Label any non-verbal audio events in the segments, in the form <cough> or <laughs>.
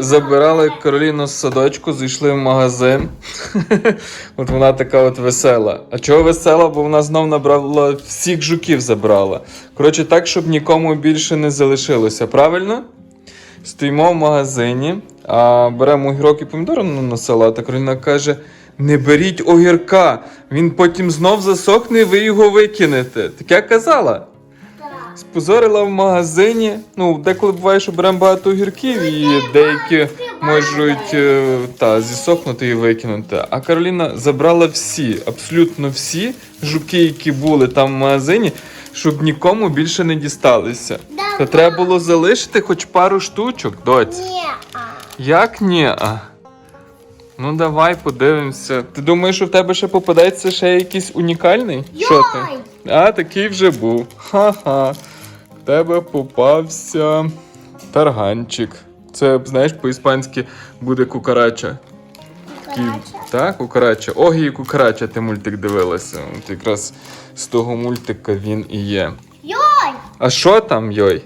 Забирали Кароліну з садочку, зайшли в магазин. <laughs> от вона така от весела. А чого весела? Бо вона знов набрала всіх жуків забрала. Коротше, так, щоб нікому більше не залишилося, правильно? Стоїмо в магазині, а беремо огірок і помідори на салат, а Кароліна каже: не беріть огірка, він потім знов засохне і ви його викинете. Так я казала. Спозорила в магазині. Ну, деколи буває, що беремо багато огірків, і деякі можуть е, та, зісохнути і викинути. А Кароліна забрала всі, абсолютно всі жуки, які були там в магазині, щоб нікому більше не дісталися. То треба було залишити хоч пару штучок, доць. Як ні? А? Ну давай подивимося. Ти думаєш, що в тебе ще попадеться ще якийсь унікальний? Що ти? А, такий вже був. Ха-ха. Тебе попався тарганчик. Це, знаєш, по-іспанськи буде кукарача. Кукарача? Так, кукарача. Огі і кукарача, ти мультик дивилася. От якраз з того мультика він і є. Йой! А що там, йой?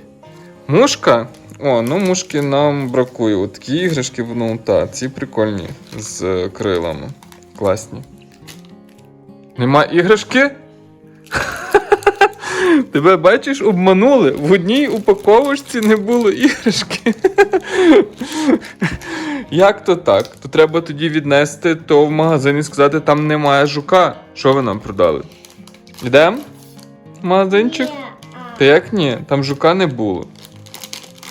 Мушка? О, ну мушки нам бракує. От такі іграшки, ну та, ці прикольні з е, крилами. Класні. Нема іграшки? Тебе бачиш, обманули. В одній упаковочці не було іграшки. Як то так? То треба тоді віднести то в магазин і сказати, там немає жука. Що ви нам продали? Йдемо? Магазинчик? Та як ні? Там жука не було.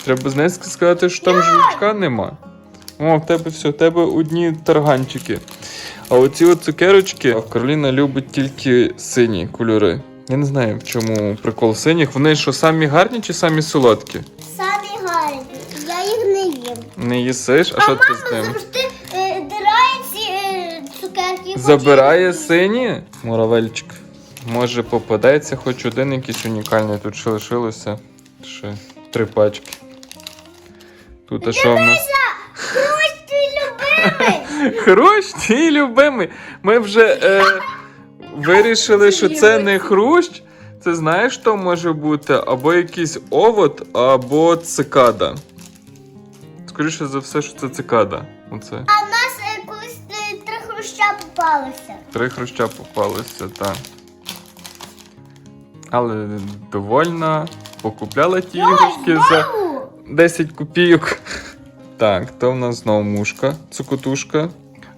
Треба знести сказати, що там жучка нема. О, в тебе все, в тебе одні тарганчики. А оці от цукерочки Кароліна любить тільки сині кольори. Я не знаю, в чому прикол синіх. Вони що, самі гарні чи самі солодкі? Самі гарні. Я їх не їм. Не їсиш, а що ти з ним? завжди е, дирає ці е, цукерки. Забирає сині? Муравельчик. Може попадеться хоч один якийсь унікальний. Тут ще лишилося ще три пачки. Тут а що в нас? Хрущ твій любимий. <laughs> Хрущ, твій любимий. Ми вже е, вирішили, що це не хрущ. Це знаєш, що може бути? Або якийсь овод, або цикада. Скоріше за все, що це цикада. Оце. А в нас е, три хруща попалися. Три хруща попалися, так. Але довольна. Покупляла ті іграшки за 10 копійок. Так, то в нас знову мушка, цукотушка.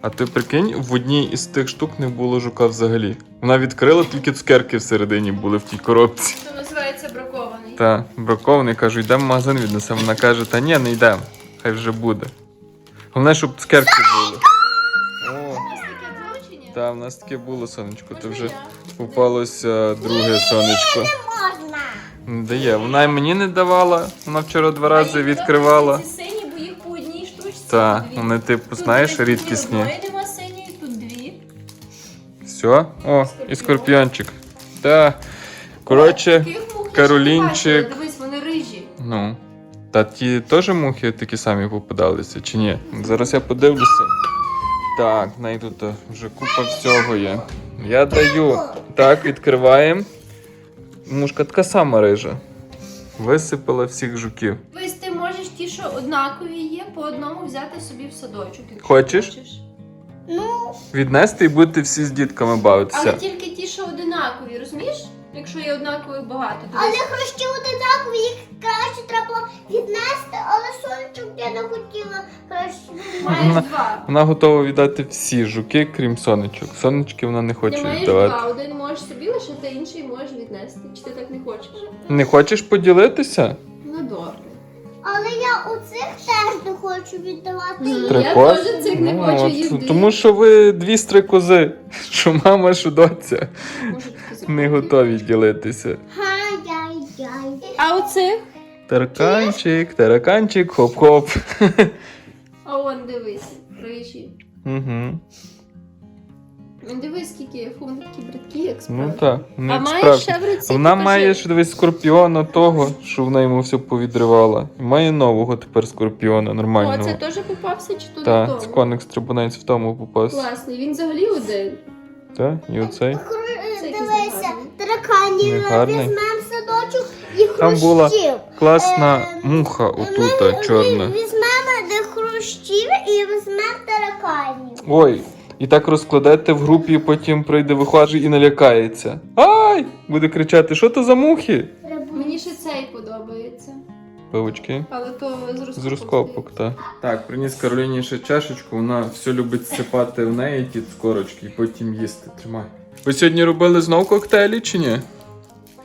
А ти прикинь, в одній із тих штук не було жука взагалі. Вона відкрила, тільки цукерки всередині були в тій коробці. Це називається бракований. Та, бракований, кажу, йдемо в магазин віднесемо. Вона каже, та ні, не йдемо. Хай вже буде. Головне, щоб цукерки були. О, та, в нас таке було сонечко, то вже попалося друге сонечко. Можна. Не дає. Вона й мені не давала. Вона вчора два рази відкривала. Так, вони, типу, знаєш, рідкісні. тут дві. Все? О, і скорпіончик. Та. Коротше, Каролінчик. Дивись, вони рижі. ну. Та ті теж мухи такі самі попадалися, чи ні? Зараз я подивлюся. Так, неї тут вже купа всього є. Я даю. Так, відкриваємо. Мушка така сама рижа. Висипала всіх жуків. Дивись, ти можеш ті, що однакові є, по одному взяти собі в садочок. якщо Хочеш? Ну, Віднести і будете всі з дітками Але бавитися. тільки ті, що одинакові, розумієш? Якщо є однакових багато, то але хрущі одинакові, їх краще треба віднести, але сонечок я не хотіла краще. маєш два. Вона готова віддати всі жуки, крім сонечок. Сонечки вона не Ти хоче маєш віддавати. два. Один можеш собі лишити, інший можеш віднести. Чи ти так не хочеш? Не хочеш поділитися? Ну добре. Але я у цих теж не хочу віддавати. Ні. їх. Я теж цих не Ну, хочу, от, їх. Тому що ви дві стрикози, <laughs> що мама, що доця Може, <laughs> не готові ділитися. А оцих? Тараканчик, тараканчик, хоп-хоп. <laughs> А он дивись, рижі. Угу. Ну, Дивись, скільки фу, такі бридкі, як Ну справді. так, а не маєш справді. ще в руці? Вона покажи. має ще дивись скорпіона того, що вона йому все повідривала. І має нового тепер скорпіона, О, нормального. це теж попався чи то не Так, це коник стрибунець в тому попався. Класний, він взагалі один. Так, і оцей. Хру- Це якийсь Дивися, негарний. тараканів Негарний. візьмемо в садочок і Там була. Класна Е, муха отута, чорна. Візьмемо де хрущів. налякані. Ой, і так розкладете в групі, потім прийде вихожий і налякається. Ай! Буде кричати, що то за мухи? Мені ще цей подобається. Павучки. Але то з розкопок. З розкопок, так. Так, приніс Кароліні ще чашечку, вона все любить сипати в неї ті цукорочки і потім їсти. Тримай. Ви сьогодні робили знов коктейлі чи ні?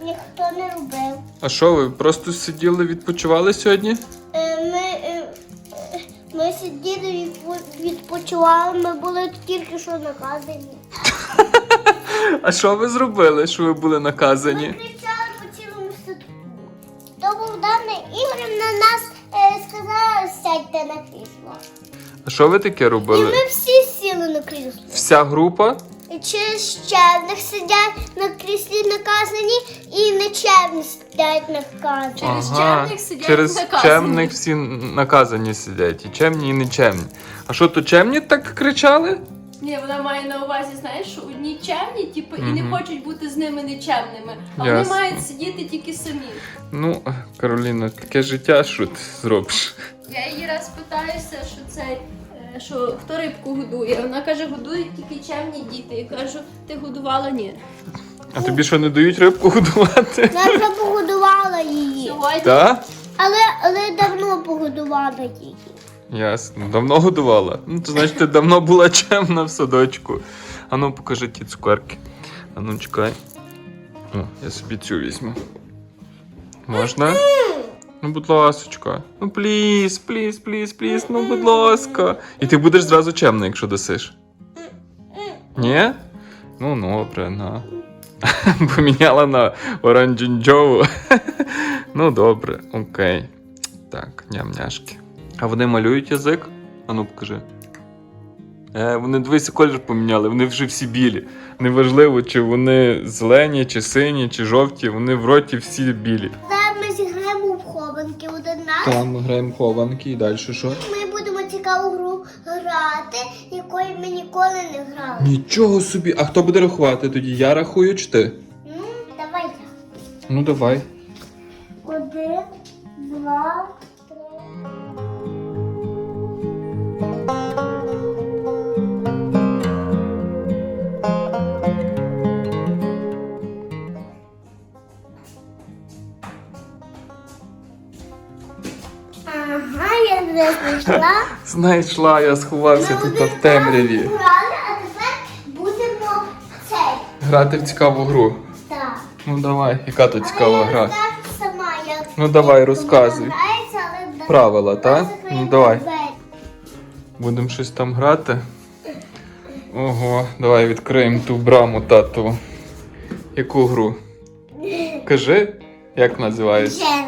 Ніхто не робив. А що ви просто сиділи, відпочивали сьогодні? Відпочивали, ми були тільки що наказані. <laughs> А що ви зробили, що ви були Ми наказані? кричали по цілому садку. То Богдана Ігорівна нас е, сказала, сядьте на крісло. А що ви таке І робили? ми всі сіли на крісло. Вся група? І Чищевних сидять на кріслі наказані, і нечемні сидять наказані. Через чемних сидять через наказані. чемних всі наказані сидять. І чемні, і нечемні. А що то чемні так кричали? Ні, вона має на увазі, знаєш, що одні чемні, типу, і Мгм. не хочуть бути з ними нечемними. А Ясно. вони мають сидіти тільки самі. Ну, Кароліна, таке життя, що ти зробиш? Я її раз питаюся, що це. Що хто рибку годує? Вона каже, годують тільки чемні діти. Я кажу, ти годувала ні. А тобі що не дають рибку годувати? Я вже погодувала її. Сьогодні Так? Але, але давно погодувала її. Ясно. Давно годувала. Ну, то значить, ти давно була чемна в садочку. Ану, покажи ті цукерки. Ану, чекай. О, я собі цю візьму. Можна? Ну, будь ласочка. Ну, пліз, пліз, пліз, пліз, ну, будь ласка. І ти будеш зразу чемна, якщо дасиш. Ні? Ну, добре, на. <laughs> Поміняла на оранжінджову. <laughs> ну, добре, окей. Так, ням-няшки. А вони малюють язик? Ану, покажи. Е, вони дивися, колір поміняли, вони вже всі білі. Неважливо, чи вони зелені, чи сині, чи жовті, вони в роті всі білі. Зараз ми зіграємо в хованки один раз. Там ми граємо хованки і далі що? Ми будемо цікаву гру грати, якої ми ніколи не грали. Нічого собі. А хто буде рахувати тоді? Я рахую чи ти? Ну, давай я. Ну давай. Один, два, знайшла. Знайшла, я сховався Ми тут в темряві. грали, а тепер будемо цей. Грати в цікаву гру. Так. Ну давай, яка то цікава я гра. розкажу сама, як Ну, давай, розказуй. але Правила, та? закриємо Ну, давай. Будемо щось там грати. Ого, давай відкриємо ту браму тату. Яку гру? Кажи, як називається? Джен.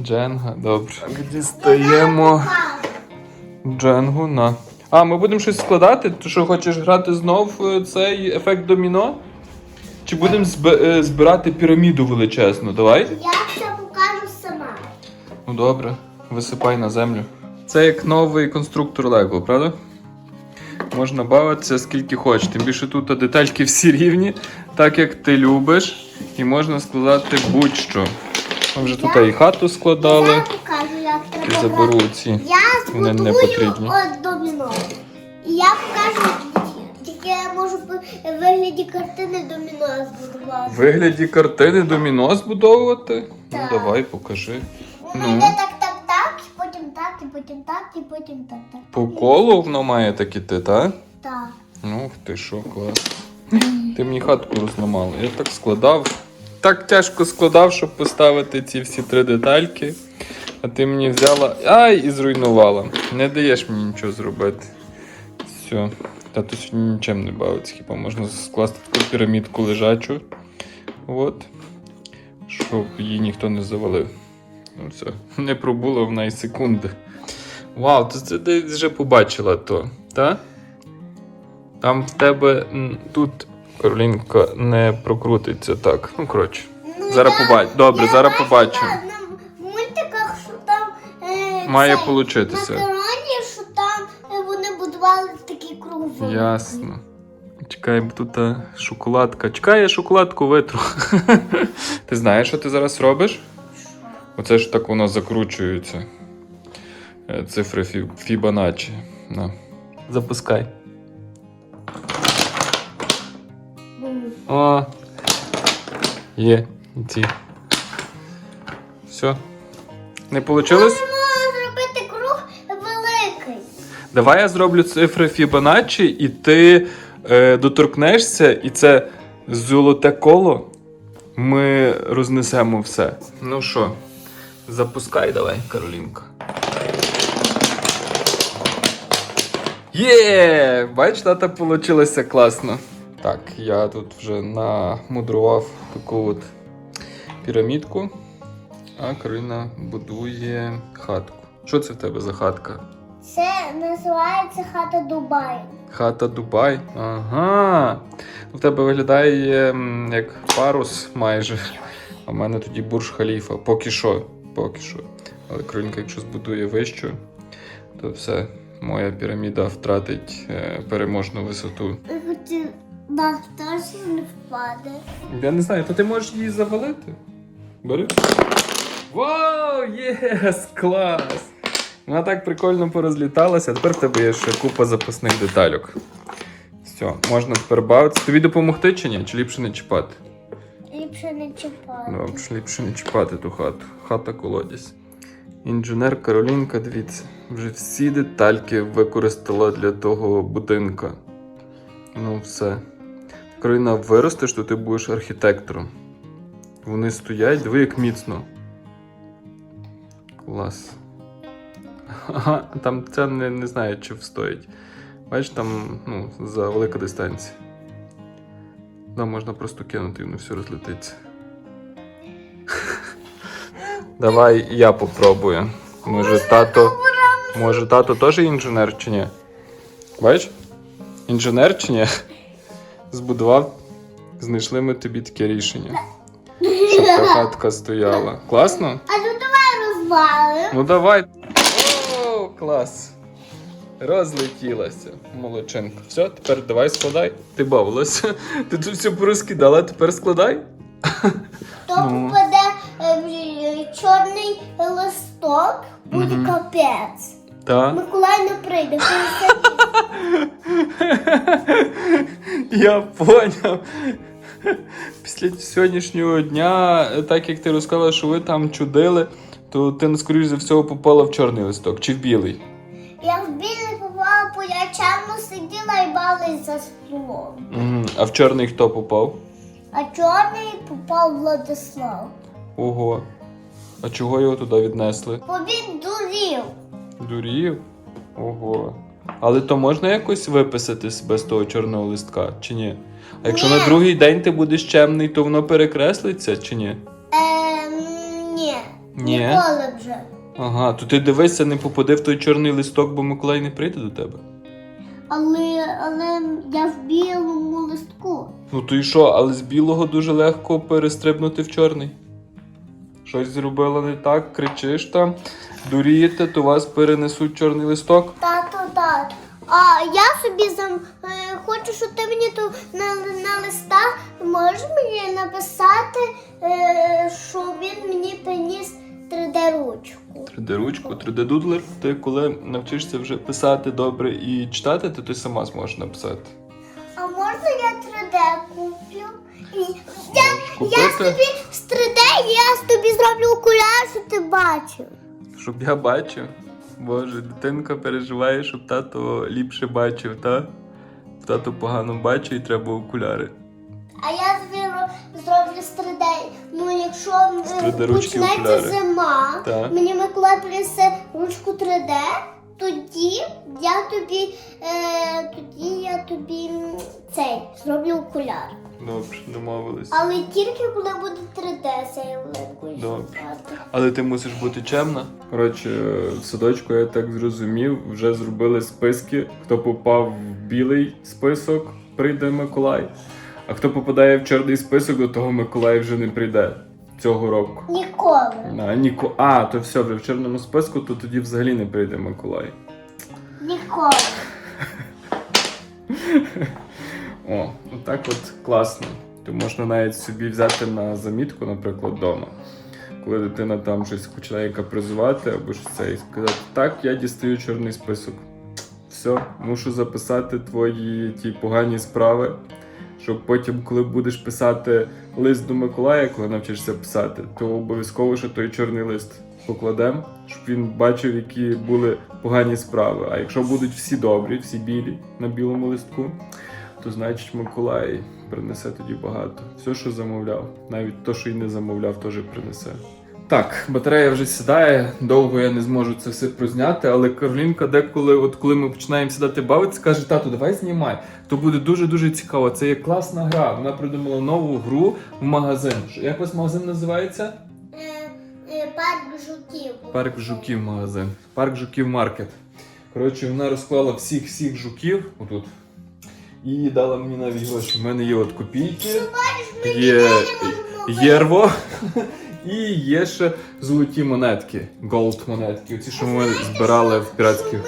Дженга, добре. Дістаємо Дженгу на. А, ми будемо щось складати? Ти що хочеш грати знов е, цей ефект доміно? Чи будемо зб- е, збирати піраміду величезну? Давай. Я це покажу сама. Ну добре, висипай на землю. Це як новий конструктор Lego, правда? Можна бавитися скільки хочеш. Тим більше тут детальки всі рівні, так як ти любиш, і можна складати будь-що. Ми вже тут і хату складали, Я покажу, і заберу ці. Я Вони не збудую потрібні. от доміно. І я покажу тільки. Я можу в вигляді картини доміно збудувати. В вигляді картини доміно збудовувати? Ну Так. давай, покажи. Воно Ну. йде так, так, так, і потім так, і потім так, і потім так, так. По колу воно має так іти, так? Так. Ну, ти що, клас. Ти мені хатку розламала. Я так складав. Так тяжко складав, щоб поставити ці всі три детальки. А ти мені взяла. Ай, і зруйнувала. Не даєш мені нічого зробити. Все. Тато сьогодні нічим не бавиться. Хіба можна скласти таку пірамідку лежачу. От. Щоб її ніхто не завалив. Ну все. Не пробуло в неї секунди. Вау, то це ти вже побачила то, так? Там в тебе тут Каролінка не прокрутиться так. Ну, коротше. Ну, Зараз я- побач- Добре, зараз побачимо. Має получитися. На стороні, що там е, вони будували такі круги. Ясно. Чекай, тут та шоколадка. Чекай, я шоколадку витру. <laughs> ти знаєш, що ти зараз робиш? Оце ж так воно закручується. Е, Цифри Фі- Фібоначчі. На. Запускай. О. Є. Ці. Все. Не вийшло? Давай я зроблю цифри Фібоначчі, і ти е, доторкнешся, і це золоте коло. Ми рознесемо все. Ну що, запускай давай, Каролінка. Є! Бач, тата вийшло класно. Так, я тут вже намудрував таку от пірамідку, а Кароліна будує хатку. Що це в тебе за хатка? Це називається хата Дубай. Хата Дубай. Ага. У тебе виглядає як парус майже. А в мене тоді бурж халіфа. Поки що. Поки що. Але кринка, якщо збудує вищу, то все. Моя піраміда втратить е, переможну висоту. Да, точно не впаде. Я не знаю, то ти можеш її завалити. Бери. Вау! Єс! Клас! Вона так прикольно порозліталася, а тепер в тебе є ще купа запасних детальок. Все, можна тепер бавитися. Тобі допомогти чи ні? Чи ліпше не чіпати? Ліпше не чіпати. Добре, ліпше не чіпати ту хату. Хата колодязь. Інженер Каролінка, дивіться, вже всі детальки використала для того будинка. Ну, все. Кароліна, виростеш, то ти будеш архітектором. Вони стоять, диви, як міцно. Клас. Там це не, не знаю, чи встоїть. Бачиш, там ну, за велика дистанція. Там можна просто кинути і воно все розлетиться. <laughs> Давай я попробую. Може тато. Може тато теж інженер чи ні? Бачиш? Інженер чи ні? Збудував. Знайшли ми тобі таке рішення. Щоб <laughs> та хатка стояла. Класно? А ну давай розвалимо. Ну давай. Клас. Розлетілася. Молодчинка. Все, тепер давай складай. Ти бавилася. <laughs> Ти тут все порозкидала, тепер складай. То Ну. попаде е, в чорний листок, буде Мгм. капець. Так. Миколай не прийде. <laughs> Я поняв. Після сьогоднішнього дня, так як ти розказала, що ви там чудили, то ти, скоріш за всього, попала в чорний листок чи в білий. Я в білий попала, бо я чемно сиділа і бавилась за столом. Угу. А в чорний хто попав? А чорний попав Владислав. Ого. А чого його туди віднесли? Бо він дурів. Дурів? Ого. Але то можна якось виписати себе з того чорного листка, чи ні? А якщо Ні. на другий день ти будеш чемний, то воно перекреслиться, чи ні? Ні. Ні? Ніколи вже. Ага, то ти дивися, не попади в той чорний листок, бо Миколай не прийде до тебе. Але, але я в білому листку. Ну то і що, але з білого дуже легко перестрибнути в чорний. Щось зробила не так, кричиш там, дурієте, то вас перенесуть чорний листок. Тато, тато. А я собі зам е, хочу, щоб ти мені тут на, на листах можеш мені написати, е, що він мені приніс 3D-ручку. 3D-ручку, 3D-дудлер. Ти коли навчишся вже писати добре і читати, то ти сама зможеш написати. А можна я 3D куплю? Я, я тобі з 3D, я тобі зроблю окуляр, щоб ти бачив. Щоб я бачив. Боже, дитинка переживає, щоб тато ліпше бачив, та? Тато погано бачить і треба окуляри. А я звіру зроблю 3D. Ну, якщо е, З 3D ручки почнеться окуляри. зима, Так. мені Миколай принесе ручку 3D, тоді я тобі, е, тоді я тобі цей зроблю окуляр. Добре, домовились. Але тільки коли буде 3D цей. Добре. Але ти мусиш бути чемна. Коротше, в садочку я так зрозумів, вже зробили списки. Хто попав в білий список, прийде Миколай. А хто попадає в чорний список, до того Миколай вже не прийде цього року. Ніколи. А, Ніко... а, то все, вже в чорному списку, то тоді взагалі не прийде Миколай. Ніколи. О, так от класно. То можна навіть собі взяти на замітку, наприклад, вдома. Коли дитина там щось починає капризувати або щось це, і сказати, так, я дістаю чорний список. Все, мушу записати твої ті погані справи. Щоб потім, коли будеш писати лист до Миколая, коли навчишся писати, то обов'язково ще той чорний лист покладемо, щоб він бачив, які були погані справи. А якщо будуть всі добрі, всі білі на білому листку, то значить Миколай принесе тоді багато. Все, що замовляв, навіть то, що й не замовляв, теж принесе. Так, батарея вже сідає, довго я не зможу це все прозняти, але Каролінка деколи, от коли ми починаємо сідати бавитися, каже, тату, давай знімай. То буде дуже-дуже цікаво. Це є класна гра. Вона придумала нову гру в магазин. Як вас магазин називається? Парк жуків. Парк жуків магазин. Парк жуків маркет. Коротше, вона розклала всіх всіх жуків отут. І дала мені навіть гроші. У мене є от копійки, є єрво. <laughs> І є ще золоті монетки, голд монетки. Оці, що ми збирали в піратських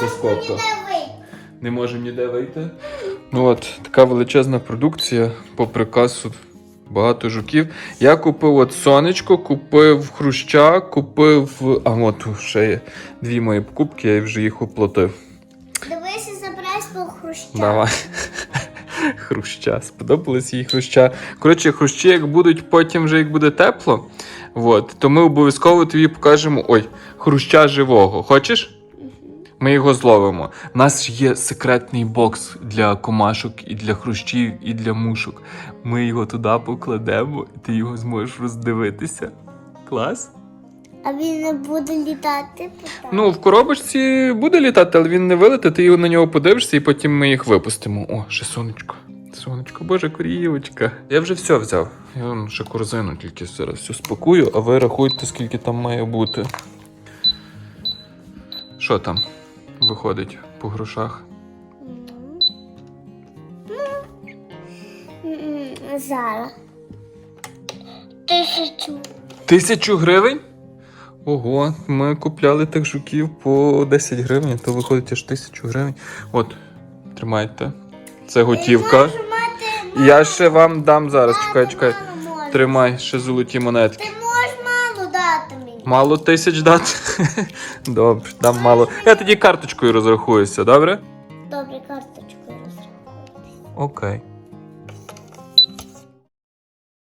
розкопках. Не можемо ніде вийти. Ну от, така величезна продукція по приказу. Багато жуків. Я купив от сонечко, купив хруща, купив. А от ще є дві мої покупки, я вже їх оплатив. Дивися, забирай свого хруща. Давай. <laughs> Хруща. Сподобалось їй хруща. Коротше, хрущі, як будуть потім, вже як буде тепло, от, то ми обов'язково тобі покажемо. Ой, хруща живого. Хочеш? Ми його зловимо. У нас ж є секретний бокс для комашок, і для хрущів, і для мушок. Ми його туди покладемо, і ти його зможеш роздивитися. Клас? А він не буде літати. Ну, в коробочці буде літати, але він не вилетить, ти його на нього подивишся, і потім ми їх випустимо. О, ще сонечко. Сонечко, боже, корівочка. Я вже все взяв. Я ще корзину тільки зараз все спакую, а ви рахуйте, скільки там має бути. Що там виходить по грошах? Зараз. Тисячу. Тисячу гривень? Ого, ми купляли тих жуків по 10 гривень, то виходить аж тисячу гривень. От, тримайте. Це готівка. Я ще вам дам зараз. Чекай, чекай. Тримай ще золоті монетки. Мало тисяч дати? <laughs> Добре, дам мало. Я тоді карточкою розрахуюся, добре? Добре, карточкою розраховуйтесь. Окей.